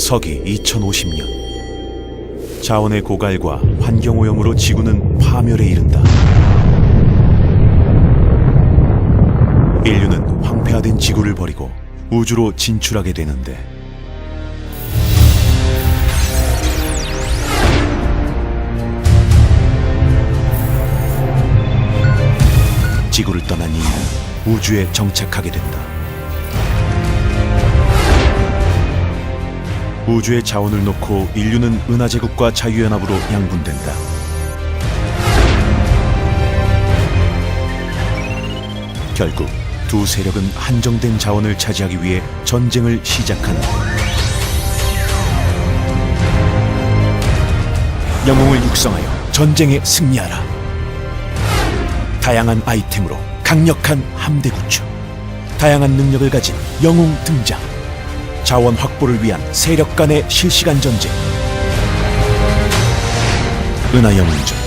서기 2050년 자원의 고갈과 환경오염으로 지구는 파멸에 이른다. 인류는 황폐화된 지구를 버리고 우주로 진출하게 되는데 지구를 떠난 인류는 우주에 정착하게 된다. 우주의 자원을 놓고 인류는 은하제국과 자유연합으로 양분된다. 결국 두 세력은 한정된 자원을 차지하기 위해 전쟁을 시작한다. 영웅을 육성하여 전쟁에 승리하라. 다양한 아이템으로 강력한 함대 구축, 다양한 능력을 가진 영웅 등장, 자원 확보를 위한 세력 간의 실시간 전쟁. 은하영웅전